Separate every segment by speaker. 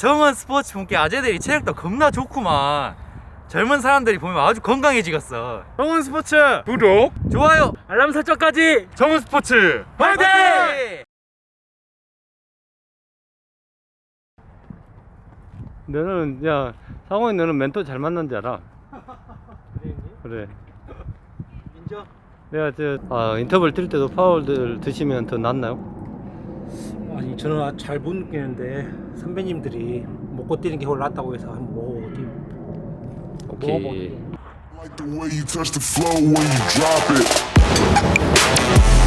Speaker 1: 정원 스포츠 본게 아재들이 체력도 겁나 좋구만. 젊은 사람들이 보면 아주 건강해지겠어.
Speaker 2: 정원 스포츠 구독
Speaker 1: 좋아요.
Speaker 2: 알람 설정까지. 정원 스포츠 화이팅! 너는 야 상호이 너는 멘토 잘 만난 줄 알아? 그래.
Speaker 1: 인정?
Speaker 2: 내가 저 아, 인터벌 뛸 때도 파울들 드시면 더 낫나요?
Speaker 3: 아니 저는 아직 잘못 느끼는데 선배님들이 먹고 뛰는 게 훨씬 낫다고 해서 한번 먹어보기
Speaker 2: 오케이
Speaker 4: Like the way you touch the flow when you drop it.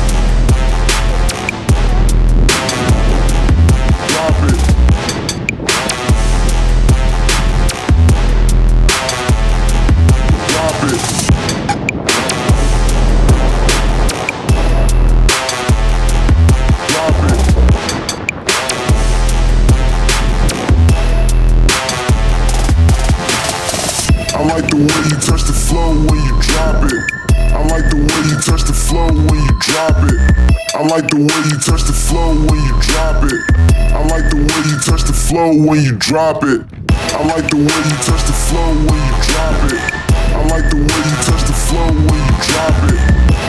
Speaker 4: Way you touch the flow when you drop it. I like the way you touch the flow when you drop it. I like the way you touch the flow when you drop it. I like the way you touch the flow when you drop it. I like the way you touch the flow when you drop it. I like the way you touch the flow when you drop it.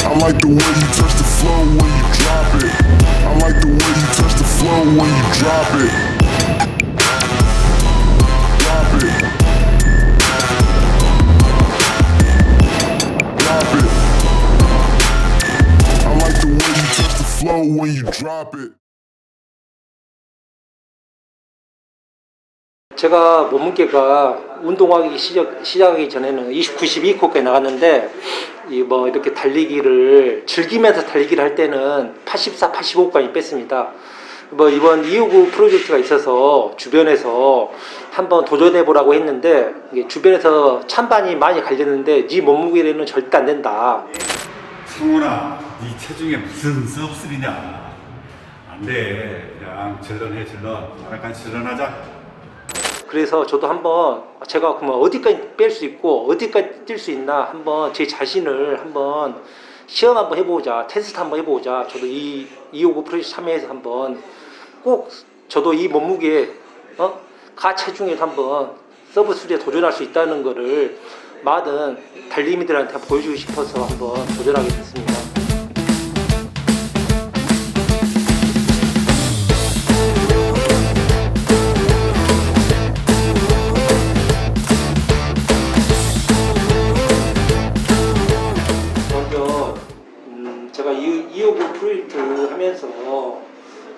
Speaker 4: I like the way you touch the flow when you drop it. I like the way you touch the flow when you drop it. When you drop it.
Speaker 3: 제가 몸무게가 운동하기 시작, 시작하기 전에는 20, 92kg까지 나갔는데 이 뭐 이렇게 달리기를 즐기면서 달리기를 할 때는 84, 85까지 뺐습니다. 뭐 이번 259 프로젝트가 있어서 주변에서 한번 도전해 보라고 했는데 주변에서 찬반이 많이 갈렸는데 네 몸무게로는 절대 안 된다.
Speaker 5: 성훈아, 네 체중에 무슨 섭습이냐? 안 돼. 그냥 질런해, 질런. 약간 질런하자.
Speaker 3: 그래서 저도 한번 제가 그러면 어디까지 뺄 수 있고 어디까지 뛸 수 있나 한번 제 자신을 한번 시험 한번 해보자 테스트 한번 해보자 저도 이 259 프로젝트 참여해서 한번 꼭 저도 이 몸무게 어? 가 체중에서 한번 서브 수리에 도전할 수 있다는 거를 많은 달리미들한테 보여주고 싶어서 한번 도전하게 됐습니다. 먼저 음, 제가 이, 이호구 프로젝트 하면서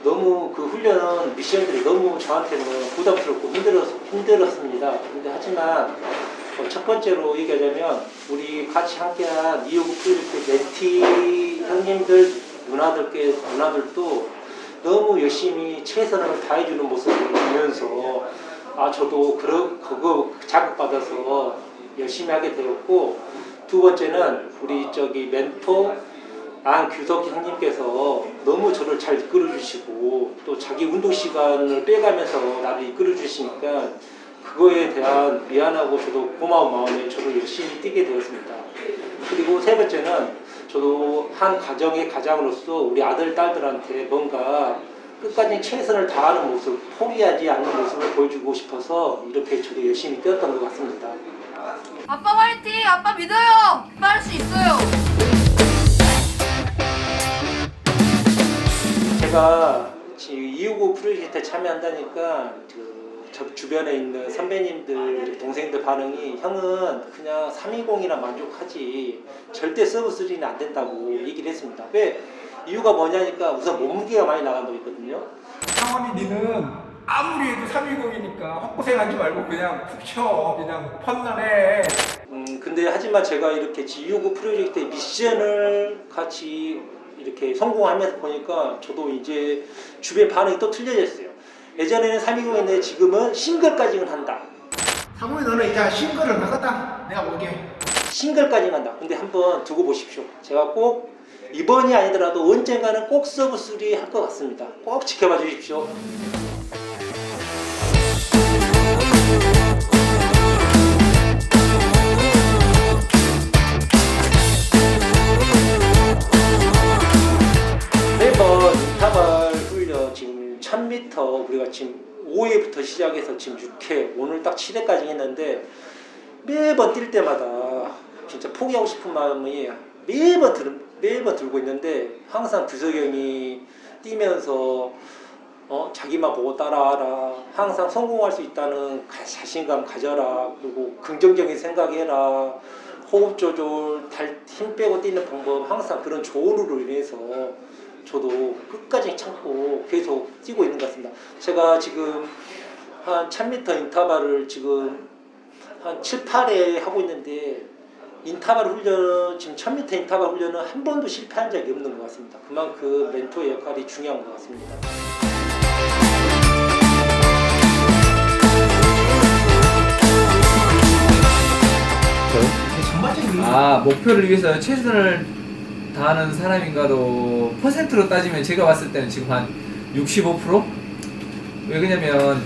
Speaker 3: 너무 그 훈련 미션들이 너무 저한테는 부담스럽고 힘들었, 힘들었습니다. 근데 하지만 어, 첫 번째로 얘기하자면 우리 같이 함께한 이호구 프로젝트 멘티 형님들 누나들께 누나들도 너무 열심히 최선을 다해주는 모습을 보면서 아 저도 그러, 그거 자극받아서 열심히 하게 되었고 두 번째는 우리 저기 멘토 안규석 형님께서 너무 저를 잘 이끌어 주시고 또 자기 운동 시간을 빼가면서 나를 이끌어 주시니까 그거에 대한 미안하고 저도 고마운 마음에 저도 열심히 뛰게 되었습니다. 그리고 세 번째는 저도 한 가정의 가장으로서 우리 아들 딸들한테 뭔가 끝까지 최선을 다하는 모습, 포기하지 않는 모습을 보여주고 싶어서 이렇게 저도 열심히 뛰었던 것 같습니다.
Speaker 6: 아빠 화이팅! 아빠 믿어요! 할수 있어요!
Speaker 3: 제가 지금 259 프로젝트에 참여한다니까 그 저 주변에 있는 선배님들, 동생들 반응이 형은 그냥 320이나 만족하지 절대 서브3는 안 된다고 얘기를 했습니다. 왜? 이유가 뭐냐니까 우선 몸무게가 많이 나간다고 했거든요.
Speaker 7: 상원이 니는 아무리 해도 320이니까 헛고생하지 말고 그냥 푹 쉬어 그냥 편안해
Speaker 3: 음, 근데 하지만 제가 이렇게 G29 프로젝트의 미션을 같이 이렇게 성공하면서 보니까 저도 이제 주변 반응이 또 틀려졌어요. 예전에는 320인데 지금은 싱글까지는 한다.
Speaker 7: 상원이 너는 이제 싱글을 나갔다 내가 보기에
Speaker 3: 싱글까지 간다. 근데 한번 두고 보십시오. 제가 꼭 이번이 아니더라도 언젠가는 꼭 서브 3 할 것 같습니다. 꼭 지켜봐 주십시오. 매번 인터벌 훈련 지금 1000m 우리가 지금 5회 5회부터 시작해서 지금 6회, 오늘 딱 7회까지 했는데 매번 뛸 때마다 진짜 포기하고 싶은 마음이 매번 들, 매번 들고 있는데 항상 규석형이 뛰면서 어, 자기만 보고 따라하라. 항상 성공할 수 있다는 가- 자신감 가져라. 그리고 긍정적인 생각해라. 호흡 조절, 달, 힘 빼고 뛰는 방법, 항상 그런 조언으로 인해서 저도 끝까지 참고 계속 뛰고 있는 것 같습니다. 제가 지금 한 1000m 인터벌을 지금 한 7, 8회 하고 있는데 인터벌 훈련, 지금 1000m 인터벌 훈련은 한 번도 실패한 적이 없는 것 같습니다. 그만큼 멘토의 역할이 중요한 것 같습니다.
Speaker 8: 아 목표를 위해서 최선을 다하는 사람인가도 퍼센트로 따지면 제가 봤을 때는 지금 한 65%? 왜 그러냐면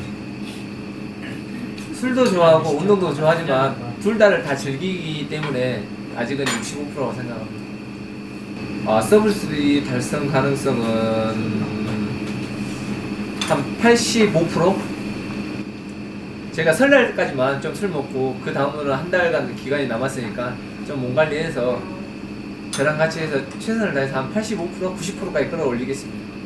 Speaker 8: 술도 좋아하고 운동도 좋아하지만 둘 다를 다 즐기기 때문에 아직은 65%라고 생각합니다. 아 서브3 달성 가능성은 한 85%? 제가 설날까지만 좀 술 먹고 그 다음으로는 한 달간 기간이 남았으니까 좀 몸 관리해서 저랑 같이 해서 최선을 다해서 한 85% 90%까지 끌어올리겠습니다.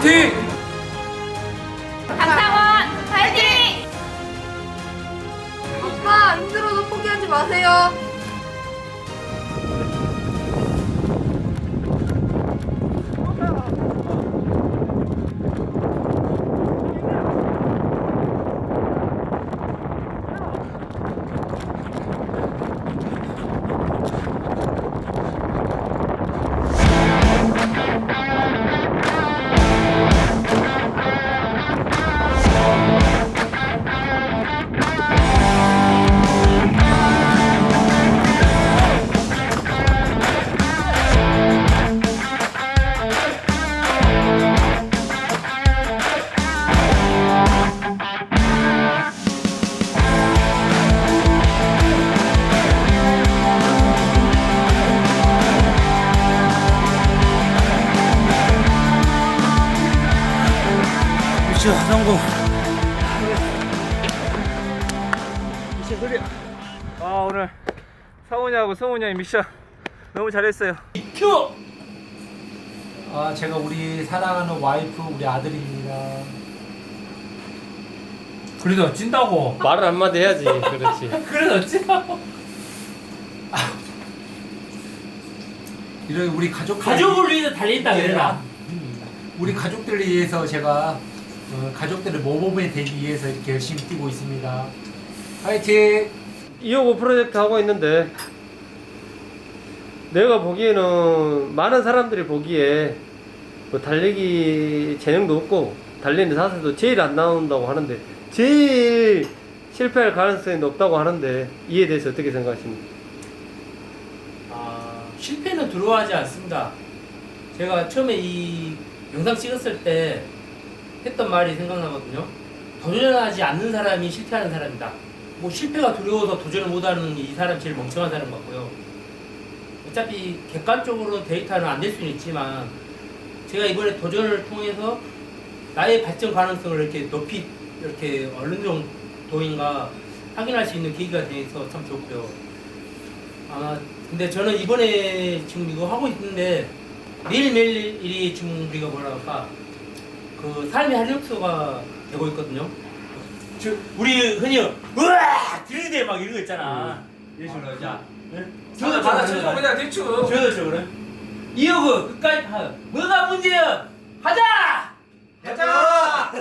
Speaker 1: 화이팅!
Speaker 6: 강상원 파이팅! 아빠 힘들어도 포기하지 마세요.
Speaker 2: 상훈이하고 성훈이 형이 미션 너무 잘했어요
Speaker 3: 아, 제가 우리 사랑하는 와이프, 우리 아들입니다.
Speaker 1: 그래도 찐다고!
Speaker 2: 말을 한마디 해야지 그렇지
Speaker 1: 그래도 찐다고!
Speaker 3: 이런 우리 가족
Speaker 1: 가족을 위해서 달린다
Speaker 3: 네,
Speaker 1: 그래라!
Speaker 3: 우리 가족들을 위해서 제가 어, 가족들의 모범이 되기 위해서 이렇게 열심히 뛰고 있습니다. 화이팅!
Speaker 2: 255 프로젝트 하고 있는데 내가 보기에는 많은 사람들이 보기에 뭐 달리기 재능도 없고 달리는 자세도 제일 안 나온다고 하는데 제일 실패할 가능성이 높다고 하는데 이에 대해서 어떻게 생각하십니까?
Speaker 9: 아, 실패는 두려워하지 않습니다. 제가 처음에 이 영상 찍었을 때 했던 말이 생각나거든요. 도전하지 않는 사람이 실패하는 사람이다. 뭐 실패가 두려워서 도전을 못하는 이 사람 제일 멍청한 사람 같고요. 어차피 객관적으로 데이터는 안 될 수는 있지만 제가 이번에 도전을 통해서 나의 발전 가능성을 이렇게 높이 이렇게 어느 정도인가 확인할 수 있는 계기가 돼서 참 좋고요. 아마 근데 저는 이번에 지금 이거 하고 있는데 매일매일이 지금 우리가 뭐라 할까 그 삶의 활력소가 되고 있거든요. 저, 우리 흔히 으아 들이대 막 이런 거 있잖아. 식으로 자.
Speaker 7: 저도 받아쳐줘 그냥 대충.
Speaker 9: 저도 저 그래. 이어그 끝까지 하. 뭐가 문제야? 하자.
Speaker 7: 가자.